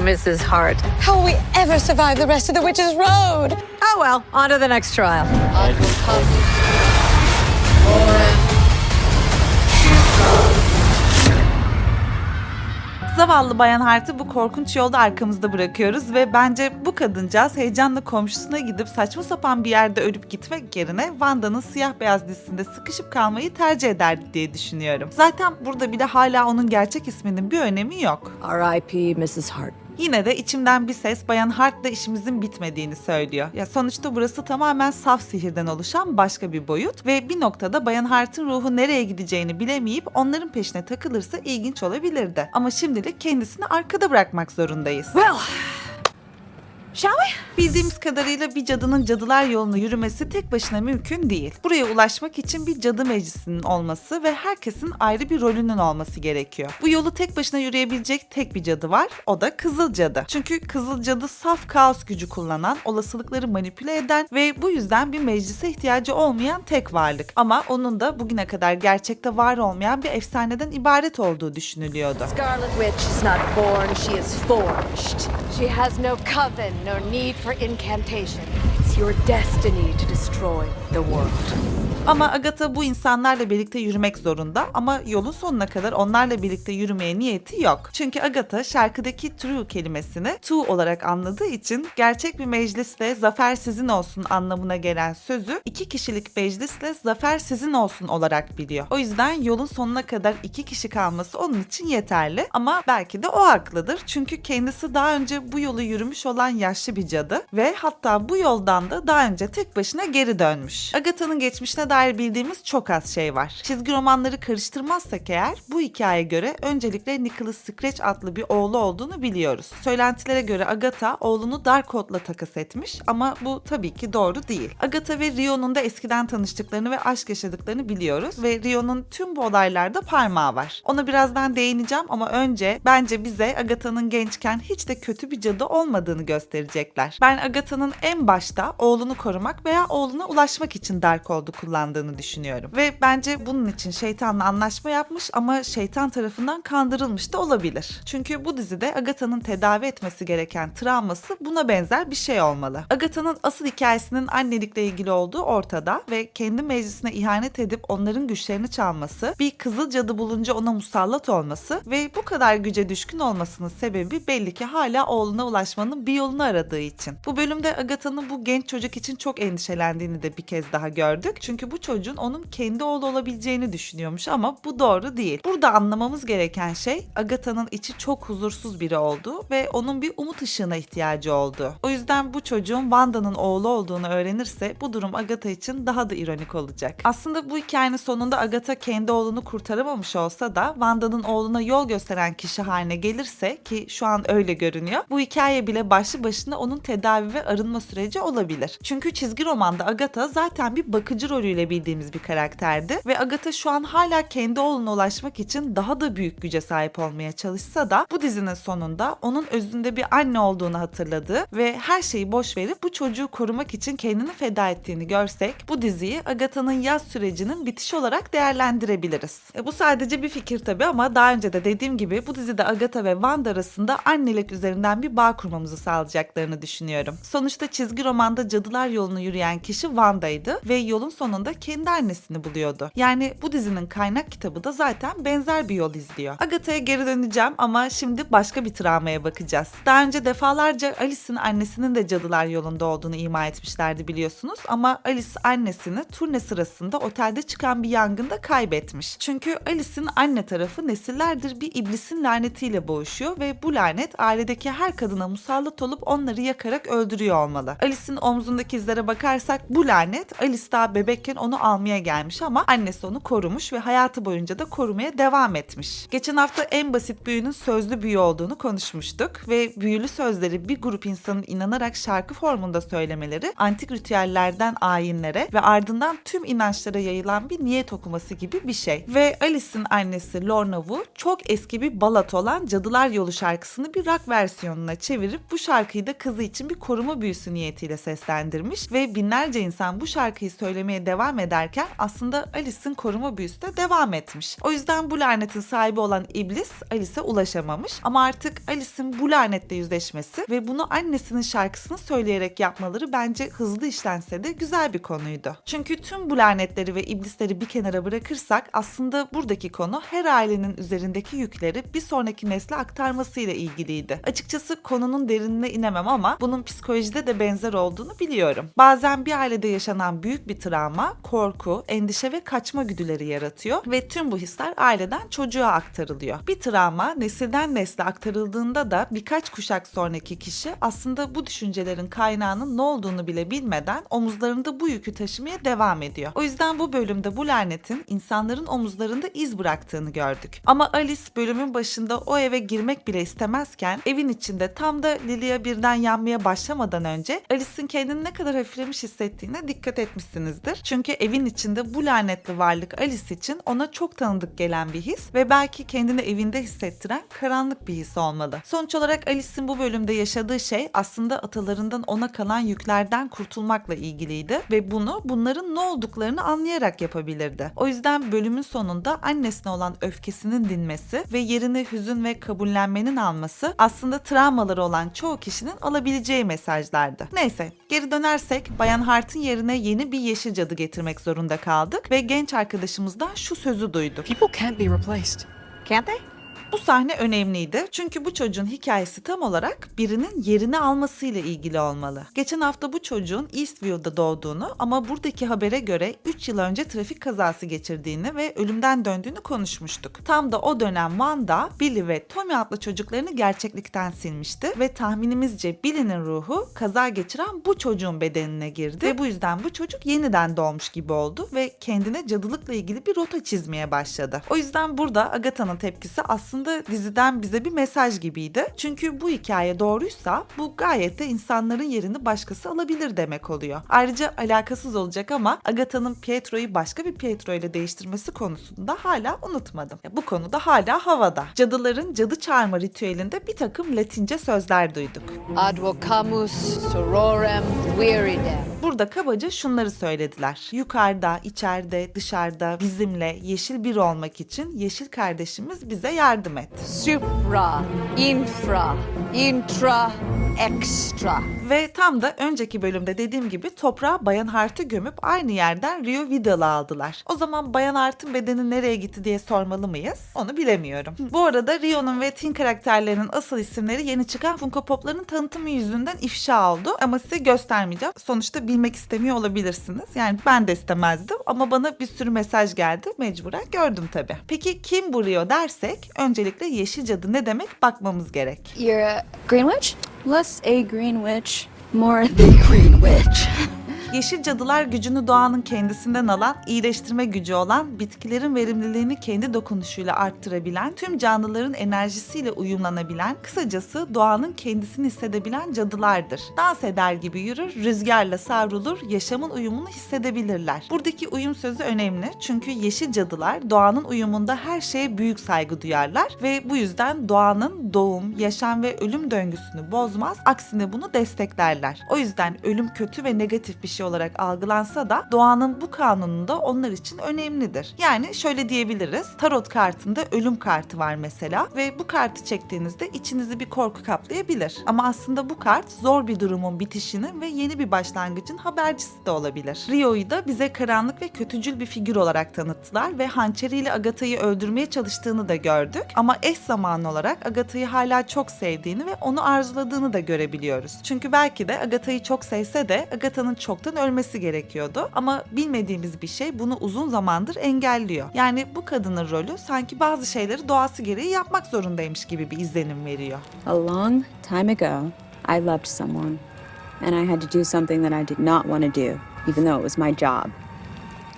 Mrs. Hart. How will we ever survive the rest of the Witch's Road? Oh well, on to the next trial. Zavallı Bayan Hart'ı bu korkunç yolda arkamızda bırakıyoruz ve bence bu kadıncağız heyecanla komşusuna gidip saçma sapan bir yerde ölüp gitmek yerine Wanda'nın siyah beyaz dizisinde sıkışıp kalmayı tercih ederdi diye düşünüyorum. Zaten burada bile hala onun gerçek isminin bir önemi yok. R.I.P. Mrs. Hart. Yine de içimden bir ses Bayan Hart'la işimizin bitmediğini söylüyor. Ya sonuçta burası tamamen saf sihirden oluşan başka bir boyut ve bir noktada Bayan Hart'ın ruhu nereye gideceğini bilemeyip onların peşine takılırsa ilginç olabilirdi. Ama şimdilik kendisini arkada bırakmak zorundayız. Well, shall we? Bildiğimiz kadarıyla bir cadının cadılar yolunu yürümesi tek başına mümkün değil. Buraya ulaşmak için bir cadı meclisinin olması ve herkesin ayrı bir rolünün olması gerekiyor. Bu yolu tek başına yürüyebilecek tek bir cadı var. O da Kızıl Cadı. Çünkü Kızıl Cadı saf kaos gücü kullanan, olasılıkları manipüle eden ve bu yüzden bir meclise ihtiyacı olmayan tek varlık. Ama onun da bugüne kadar gerçekte var olmayan bir efsaneden ibaret olduğu düşünülüyordu. Scarlet Witch is not born, she is forged. She has no coven, no need for incantation. It's your destiny to destroy the world. Ama Agatha bu insanlarla birlikte yürümek zorunda ama yolun sonuna kadar onlarla birlikte yürümeye niyeti yok. Çünkü Agatha şarkıdaki true kelimesini to olarak anladığı için gerçek bir meclisle zafer sizin olsun anlamına gelen sözü iki kişilik meclisle zafer sizin olsun olarak biliyor. O yüzden yolun sonuna kadar iki kişi kalması onun için yeterli ama belki de o haklıdır. Çünkü kendisi daha önce bu yolu yürümüş olan yaşlı bir cadı ve hatta bu yoldan da daha önce tek başına geri dönmüş. Agatha'nın geçmişine dair bildiğimiz çok az şey var. Çizgi romanları karıştırmazsak eğer bu hikaye göre öncelikle Nicholas Scratch adlı bir oğlu olduğunu biliyoruz. Söylentilere göre Agatha oğlunu Darkhold'la takas etmiş ama bu tabii ki doğru değil. Agatha ve Rio'nun da eskiden tanıştıklarını ve aşk yaşadıklarını biliyoruz ve Rio'nun tüm bu olaylarda parmağı var. Ona birazdan değineceğim ama önce bence bize Agatha'nın gençken hiç de kötü bir cadı olmadığını gösterecekler. Ben Agatha'nın en başta oğlunu korumak veya oğluna ulaşmak için Darkhold'u kullandığını düşünüyorum. Ve bence bunun için şeytanla anlaşma yapmış ama şeytan tarafından kandırılmış da olabilir. Çünkü bu dizide Agatha'nın tedavi etmesi gereken travması buna benzer bir şey olmalı. Agatha'nın asıl hikayesinin annelikle ilgili olduğu ortada ve kendi meclisine ihanet edip onların güçlerini çalması, bir kızıl cadı bulunca ona musallat olması ve bu kadar güce düşkün olmasının sebebi belli ki hala oğluna ulaşmanın bir yolunu aradığı için. Bu bölümde Agatha'nın bu genç çocuk için çok endişelendiğini de bir kez daha gördük. Çünkü bu çocuğun onun kendi oğlu olabileceğini düşünüyormuş ama bu doğru değil. Burada anlamamız gereken şey Agatha'nın içi çok huzursuz biri olduğu ve onun bir umut ışığına ihtiyacı olduğu. O yüzden bu çocuğun Wanda'nın oğlu olduğunu öğrenirse bu durum Agatha için daha da ironik olacak. Aslında bu hikayenin sonunda Agatha kendi oğlunu kurtaramamış olsa da Wanda'nın oğluna yol gösteren kişi haline gelirse ki şu an öyle görünüyor. Bu hikaye bile başlı başına onun tedavi ve arınma süreci olabilir. Çünkü çizgi romanda Agatha zaten bir bakıcı rolüyle bildiğimiz bir karakterdi ve Agatha şu an hala kendi oğluna ulaşmak için daha da büyük güce sahip olmaya çalışsa da bu dizinin sonunda onun özünde bir anne olduğunu hatırladığı ve her şeyi boş verip bu çocuğu korumak için kendini feda ettiğini görsek bu diziyi Agatha'nın yaz sürecinin bitişi olarak değerlendirebiliriz. E, bu sadece bir fikir tabii ama daha önce de dediğim gibi bu dizide Agatha ve Wanda arasında annelik üzerinden bir bağ kurmamızı sağlayacaklarını düşünüyorum. Sonuçta çizgi romanda cadılar yolunu yürüyen kişi Wanda'ydı ve yolun sonunda kendi annesini buluyordu. Yani bu dizinin kaynak kitabı da zaten benzer bir yol izliyor. Agatha'ya geri döneceğim ama şimdi başka bir travmaya bakacağız. Daha önce defalarca Alice'in annesinin de cadılar yolunda olduğunu ima etmişlerdi biliyorsunuz ama Alice annesini turne sırasında otelde çıkan bir yangında kaybetmiş. Çünkü Alice'in anne tarafı nesillerdir bir iblisin lanetiyle boğuşuyor ve bu lanet ailedeki her kadına musallat olup onları yakarak öldürüyor olmalı. Alice'in omzundaki izlere bakarsak bu lanet Alice daha bebekken onu almaya gelmiş ama annesi onu korumuş ve hayatı boyunca da korumaya devam etmiş. Geçen hafta en basit büyünün sözlü büyü olduğunu konuşmuştuk ve büyülü sözleri bir grup insanın kullanarak şarkı formunda söylemeleri antik ritüellerden ayinlere ve ardından tüm inançlara yayılan bir niyet okuması gibi bir şey. Ve Alice'in annesi Lorna Wu çok eski bir balat olan Cadılar Yolu şarkısını bir rock versiyonuna çevirip bu şarkıyı da kızı için bir koruma büyüsü niyetiyle seslendirmiş ve binlerce insan bu şarkıyı söylemeye devam ederken aslında Alice'in koruma büyüsü de devam etmiş. O yüzden bu lanetin sahibi olan iblis Alice'e ulaşamamış ama artık Alice'in bu lanetle yüzleşmesi ve bunu annesinin şarkısını söyleyerek yapmaları bence hızlı işlense de güzel bir konuydu. Çünkü tüm bu lanetleri ve iblisleri bir kenara bırakırsak aslında buradaki konu her ailenin üzerindeki yükleri bir sonraki nesle aktarmasıyla ilgiliydi. Açıkçası konunun derinine inemem ama bunun psikolojide de benzer olduğunu biliyorum. Bazen bir ailede yaşanan büyük bir travma, korku, endişe ve kaçma güdüleri yaratıyor ve tüm bu hisler aileden çocuğa aktarılıyor. Bir travma nesilden nesle aktarıldığında da birkaç kuşak sonraki kişi aslında bu düşüncelerin kaynağının ne olduğunu bile bilmeden omuzlarında bu yükü taşımaya devam ediyor. O yüzden bu bölümde bu lanetin insanların omuzlarında iz bıraktığını gördük. Ama Alice bölümün başında o eve girmek bile istemezken evin içinde tam da Lilia birden yanmaya başlamadan önce Alice'in kendini ne kadar hafiflemiş hissettiğine dikkat etmişsinizdir. Çünkü evin içinde bu lanetli varlık Alice için ona çok tanıdık gelen bir his ve belki kendini evinde hissettiren karanlık bir his olmalı. Sonuç olarak Alice'in bu bölümde yaşadığı şey aslında atalarından ona kalan yüklerden kurtulmakla ilgiliydi ve bunu bunların ne olduklarını anlayarak yapabilirdi. O yüzden bölümün sonunda annesine olan öfkesinin dinmesi ve yerini hüzün ve kabullenmenin alması aslında travmaları olan çoğu kişinin alabileceği mesajlardı. Neyse geri dönersek Bayan Hart'ın yerine yeni bir yeşil cadı getirmek zorunda kaldık ve genç arkadaşımızdan şu sözü duyduk. People can't be replaced. Can't they? Bu sahne önemliydi çünkü bu çocuğun hikayesi tam olarak birinin yerini almasıyla ilgili olmalı. Geçen hafta bu çocuğun Eastview'da doğduğunu ama buradaki habere göre 3 yıl önce trafik kazası geçirdiğini ve ölümden döndüğünü konuşmuştuk. Tam da o dönem Wanda, Billy ve Tommy adlı çocuklarını gerçeklikten silmişti ve tahminimizce Billy'nin ruhu kaza geçiren bu çocuğun bedenine girdi ve bu yüzden bu çocuk yeniden doğmuş gibi oldu ve kendine cadılıkla ilgili bir rota çizmeye başladı. O yüzden burada Agatha'nın tepkisi aslında diziden bize bir mesaj gibiydi. Çünkü bu hikaye doğruysa bu gayet de insanların yerini başkası alabilir demek oluyor. Ayrıca alakasız olacak ama Agatha'nın Pietro'yu başka bir Pietro ile değiştirmesi konusunda hala unutmadım. Ya Bu konuda hala havada. Cadıların cadı çağırma ritüelinde bir takım Latince sözler duyduk. Advocamus sororem viridem. Burada kabaca şunları söylediler. Yukarıda, içeride, dışarıda bizimle yeşil bir olmak için yeşil kardeşimiz bize yardım et. Supra, infra, intra, extra. Ve tam da önceki bölümde dediğim gibi toprağa Bayan Hart'ı gömüp aynı yerden Rio Vidal'ı aldılar. O zaman Bayan Hart'ın bedeni nereye gitti diye sormalı mıyız? Onu bilemiyorum. Bu arada Rio'nun ve Tin karakterlerinin asıl isimleri yeni çıkan Funko Pop'ların tanıtımı yüzünden ifşa oldu. Ama size göstermeyeceğim. Sonuçta bilmek istemiyor olabilirsiniz. Yani ben de istemezdim ama bana bir sürü mesaj geldi. Mecburen gördüm tabii. Peki kim bu Rio dersek öncelikle yeşil cadı ne demek bakmamız gerek. You're a green witch? Less a green witch, more the green witch. Yeşil cadılar gücünü doğanın kendisinden alan, iyileştirme gücü olan, bitkilerin verimliliğini kendi dokunuşuyla arttırabilen, tüm canlıların enerjisiyle uyumlanabilen, kısacası doğanın kendisini hissedebilen cadılardır. Dans eder gibi yürür, rüzgarla savrulur, yaşamın uyumunu hissedebilirler. Buradaki uyum sözü önemli çünkü yeşil cadılar doğanın uyumunda her şeye büyük saygı duyarlar ve bu yüzden doğanın doğum, yaşam ve ölüm döngüsünü bozmaz, aksine bunu desteklerler. O yüzden ölüm kötü ve negatif bir şey olarak algılansa da doğanın bu kanununda onlar için önemlidir. Yani şöyle diyebiliriz. Tarot kartında ölüm kartı var mesela ve bu kartı çektiğinizde içinizi bir korku kaplayabilir. Ama aslında bu kart zor bir durumun bitişinin ve yeni bir başlangıcın habercisi de olabilir. Rio'yu da bize karanlık ve kötücül bir figür olarak tanıttılar ve hançeriyle Agatha'yı öldürmeye çalıştığını da gördük. Ama eş zamanlı olarak Agatha'yı hala çok sevdiğini ve onu arzuladığını da görebiliyoruz. Çünkü belki de Agatha'yı çok sevse de Agatha'nın çoktan ölmesi gerekiyordu. Ama bilmediğimiz bir şey bunu uzun zamandır engelliyor. Yani bu kadının rolü sanki bazı şeyleri doğası gereği yapmak zorundaymış gibi bir izlenim veriyor. A long time ago, I loved someone, and I had to do something that I did not want to do, even though it was my job.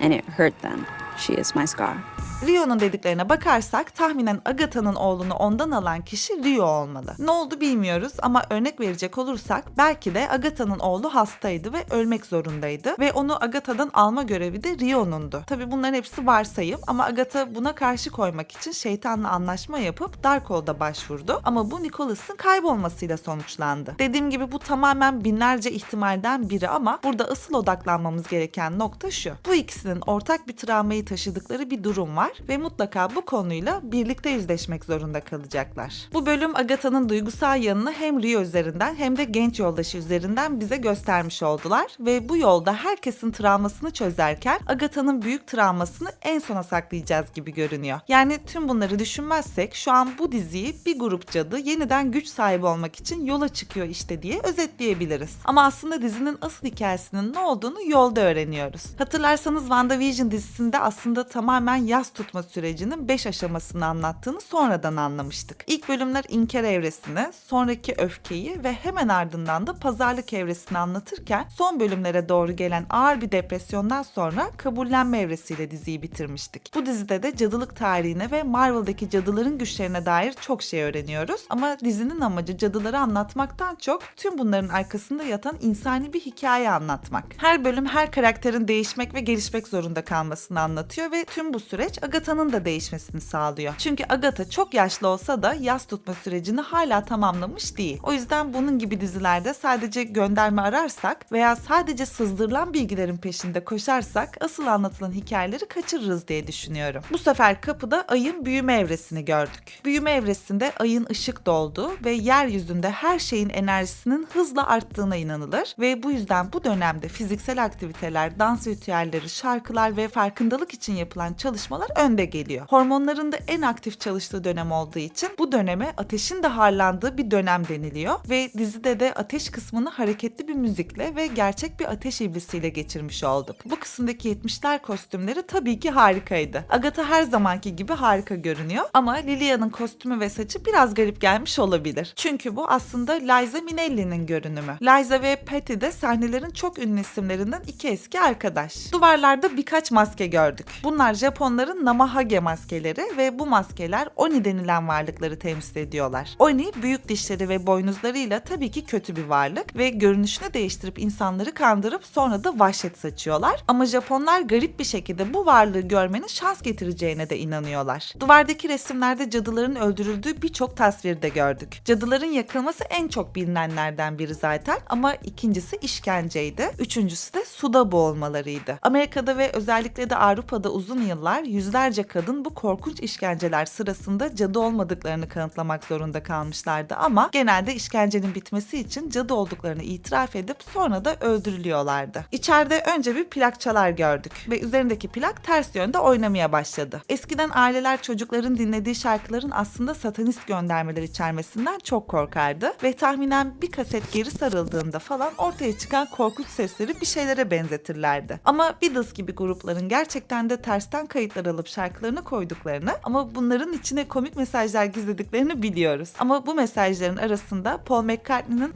And it hurt them. She is my scar. Rio'nun dediklerine bakarsak tahminen Agatha'nın oğlunu ondan alan kişi Rio olmalı. Ne oldu bilmiyoruz ama örnek verecek olursak belki de Agatha'nın oğlu hastaydı ve ölmek zorundaydı ve onu Agatha'dan alma görevi de Rio'nundu. Tabi bunların hepsi varsayım ama Agatha buna karşı koymak için şeytanla anlaşma yapıp Darkhold'a başvurdu ama bu Nicholas'ın kaybolmasıyla sonuçlandı. Dediğim gibi bu tamamen binlerce ihtimalden biri ama burada asıl odaklanmamız gereken nokta şu. Bu ikisinin ortak bir travmayı taşıdıkları bir durum var ve mutlaka bu konuyla birlikte yüzleşmek zorunda kalacaklar. Bu bölüm Agatha'nın duygusal yanını hem Rio üzerinden hem de genç yoldaşı üzerinden bize göstermiş oldular ve bu yolda herkesin travmasını çözerken Agatha'nın büyük travmasını en sona saklayacağız gibi görünüyor. Yani tüm bunları düşünmezsek şu an bu diziyi bir grup cadı yeniden güç sahibi olmak için yola çıkıyor işte diye özetleyebiliriz. Ama aslında dizinin asıl hikayesinin ne olduğunu yolda öğreniyoruz. Hatırlarsanız WandaVision dizisinde aslında tamamen yaz tutma sürecinin 5 aşamasını anlattığını sonradan anlamıştık. İlk bölümler inkar evresini, sonraki öfkeyi ve hemen ardından da pazarlık evresini anlatırken son bölümlere doğru gelen ağır bir depresyondan sonra kabullenme evresiyle diziyi bitirmiştik. Bu dizide de cadılık tarihine ve Marvel'daki cadıların güçlerine dair çok şey öğreniyoruz. Ama dizinin amacı cadıları anlatmaktan çok tüm bunların arkasında yatan insani bir hikaye anlatmak. Her bölüm her karakterin değişmek ve gelişmek zorunda kalmasını anlatıyor ve tüm bu süreç Agatha'nın da değişmesini sağlıyor. Çünkü Agatha çok yaşlı olsa da yaz tutma sürecini hala tamamlamış değil. O yüzden bunun gibi dizilerde sadece gönderme ararsak veya sadece sızdırılan bilgilerin peşinde koşarsak asıl anlatılan hikayeleri kaçırırız diye düşünüyorum. Bu sefer kapıda ayın büyüme evresini gördük. Büyüme evresinde ayın ışık dolduğu ve yeryüzünde her şeyin enerjisinin hızla arttığına inanılır ve bu yüzden bu dönemde fiziksel aktiviteler, dans ritüelleri, şarkılar ve farkındalık için yapılan çalışmalar önde geliyor. Hormonların da en aktif çalıştığı dönem olduğu için bu döneme ateşin de harlandığı bir dönem deniliyor ve dizide de ateş kısmını hareketli bir müzikle ve gerçek bir ateş iblisiyle geçirmiş olduk. Bu kısımdaki 70'ler kostümleri tabii ki harikaydı. Agatha her zamanki gibi harika görünüyor ama Lilia'nın kostümü ve saçı biraz garip gelmiş olabilir. Çünkü bu aslında Liza Minnelli'nin görünümü. Liza ve Patty de sahnelerin çok ünlü isimlerinden iki eski arkadaş. Duvarlarda birkaç maske gördük. Bunlar Japonların Namahage maskeleri ve bu maskeler Oni denilen varlıkları temsil ediyorlar. Oni büyük dişleri ve boynuzlarıyla tabii ki kötü bir varlık ve görünüşünü değiştirip insanları kandırıp sonra da vahşet saçıyorlar. Ama Japonlar garip bir şekilde bu varlığı görmenin şans getireceğine de inanıyorlar. Duvardaki resimlerde cadıların öldürüldüğü birçok tasvirde gördük. Cadıların yakılması en çok bilinenlerden biri zaten ama ikincisi işkenceydi. Üçüncüsü de suda boğulmalarıydı. Amerika'da ve özellikle de Avrupa'da uzun yıllar yüzlerce kadın bu korkunç işkenceler sırasında cadı olmadıklarını kanıtlamak zorunda kalmışlardı ama genelde işkencenin bitmesi için cadı olduklarını itiraf edip sonra da öldürülüyorlardı. İçeride önce bir plakçalar gördük ve üzerindeki plak ters yönde oynamaya başladı. Eskiden aileler çocukların dinlediği şarkıların aslında satanist göndermeler içermesinden çok korkardı ve tahminen bir kaset geri sarıldığında falan ortaya çıkan korkunç sesleri bir şeylere benzetirlerdi. Ama Beatles gibi grupların gerçekten de tersten kayıtlar alıp şarkılarını koyduklarını ama bunların içine komik mesajlar gizlediklerini biliyoruz. Ama bu mesajların arasında Paul McCartney'nin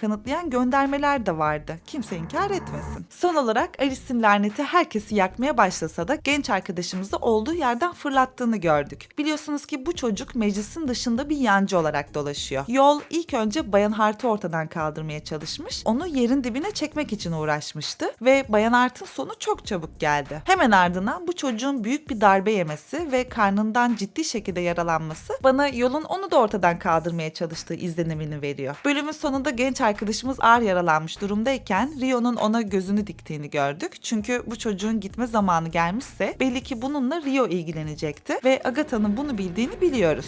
kanıtlayan göndermeler de vardı. Kimse inkar etmesin. Son olarak Alice'in laneti herkesi yakmaya başlasa da genç arkadaşımızı olduğu yerden fırlattığını gördük. Biliyorsunuz ki bu çocuk meclisin dışında bir yancı olarak dolaşıyor. Yol ilk önce Bayan Hart'ı ortadan kaldırmaya çalışmış. Onu yerin dibine çekmek için uğraşmıştı ve Bayan Hart'ın sonu çok çabuk geldi. Hemen ardından bu çocuğun büyük bir darbe yemesi ve karnından ciddi şekilde yaralanması bana yolun onu da ortadan kaldırmaya çalıştığı izlenimini veriyor. Bölümün sonunda genç arkadaşımız ağır yaralanmış durumdayken Rio'nun ona gözünü diktiğini gördük. Çünkü bu çocuğun gitme zamanı gelmişse belli ki bununla Rio ilgilenecekti ve Agatha'nın bunu bildiğini biliyoruz.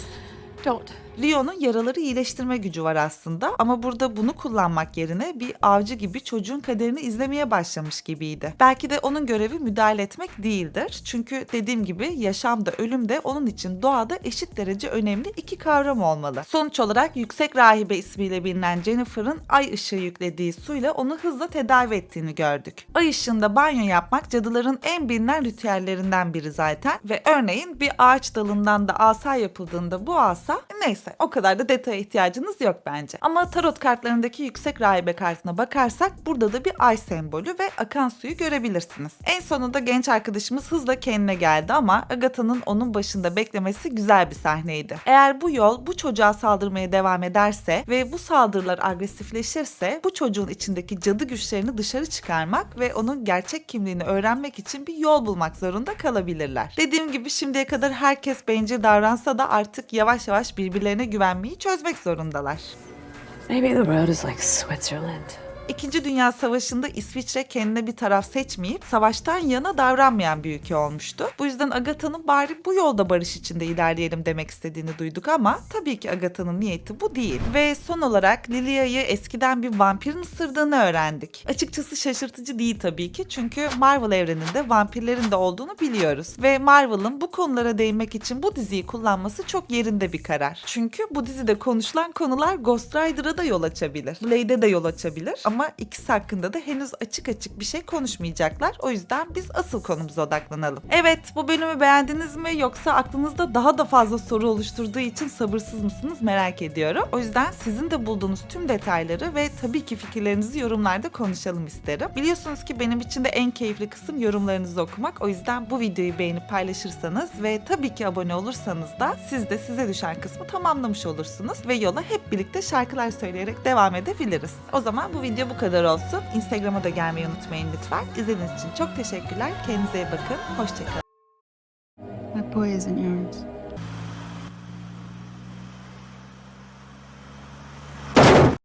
Don't. Leo'nun yaraları iyileştirme gücü var aslında ama burada bunu kullanmak yerine bir avcı gibi çocuğun kaderini izlemeye başlamış gibiydi. Belki de onun görevi müdahale etmek değildir. Çünkü dediğim gibi yaşam da ölüm de onun için doğada eşit derece önemli iki kavram olmalı. Sonuç olarak yüksek rahibe ismiyle bilinen Jennifer'ın ay ışığı yüklediği suyla onu hızla tedavi ettiğini gördük. Ay ışığında banyo yapmak cadıların en bilinen ritüellerinden biri zaten ve örneğin bir ağaç dalından da asa yapıldığında bu asa olsa neyse o kadar da detaya ihtiyacınız yok bence. Ama tarot kartlarındaki yüksek rahibe kartına bakarsak burada da bir ay sembolü ve akan suyu görebilirsiniz. En sonunda genç arkadaşımız hızla kendine geldi ama Agatha'nın onun başında beklemesi güzel bir sahneydi. Eğer bu yol bu çocuğa saldırmaya devam ederse ve bu saldırılar agresifleşirse bu çocuğun içindeki cadı güçlerini dışarı çıkarmak ve onun gerçek kimliğini öğrenmek için bir yol bulmak zorunda kalabilirler. Dediğim gibi şimdiye kadar herkes bencil davransa da artık yavaş yavaş birbirlerine güvenmeyi çözmek zorundalar. Maybe the road is like Switzerland. İkinci Dünya Savaşı'nda İsviçre kendine bir taraf seçmeyip savaştan yana davranmayan bir ülke olmuştu. Bu yüzden Agatha'nın bari bu yolda barış içinde ilerleyelim demek istediğini duyduk ama tabii ki Agatha'nın niyeti bu değil. Ve son olarak Lilia'yı eskiden bir vampirin ısırdığını öğrendik. Açıkçası şaşırtıcı değil tabii ki çünkü Marvel evreninde vampirlerin de olduğunu biliyoruz. Ve Marvel'ın bu konulara değinmek için bu diziyi kullanması çok yerinde bir karar. Çünkü bu dizide konuşulan konular Ghost Rider'a da yol açabilir. Blade'e de yol açabilir ama ikisi hakkında da henüz açık açık bir şey konuşmayacaklar. O yüzden biz asıl konumuza odaklanalım. Evet bu bölümü beğendiniz mi yoksa aklınızda daha da fazla soru oluşturduğu için sabırsız mısınız merak ediyorum. O yüzden sizin de bulduğunuz tüm detayları ve tabii ki fikirlerinizi yorumlarda konuşalım isterim. Biliyorsunuz ki benim için de en keyifli kısım yorumlarınızı okumak. O yüzden bu videoyu beğenip paylaşırsanız ve tabii ki abone olursanız da siz de size düşen kısmı tamamlamış olursunuz ve yola hep birlikte şarkılar söyleyerek devam edebiliriz. O zaman bu video bu kadar olsun. Instagram'a da gelmeyi unutmayın lütfen. İzlediğiniz için çok teşekkürler. Kendinize iyi bakın. Hoşçakalın. That boy isn't yours.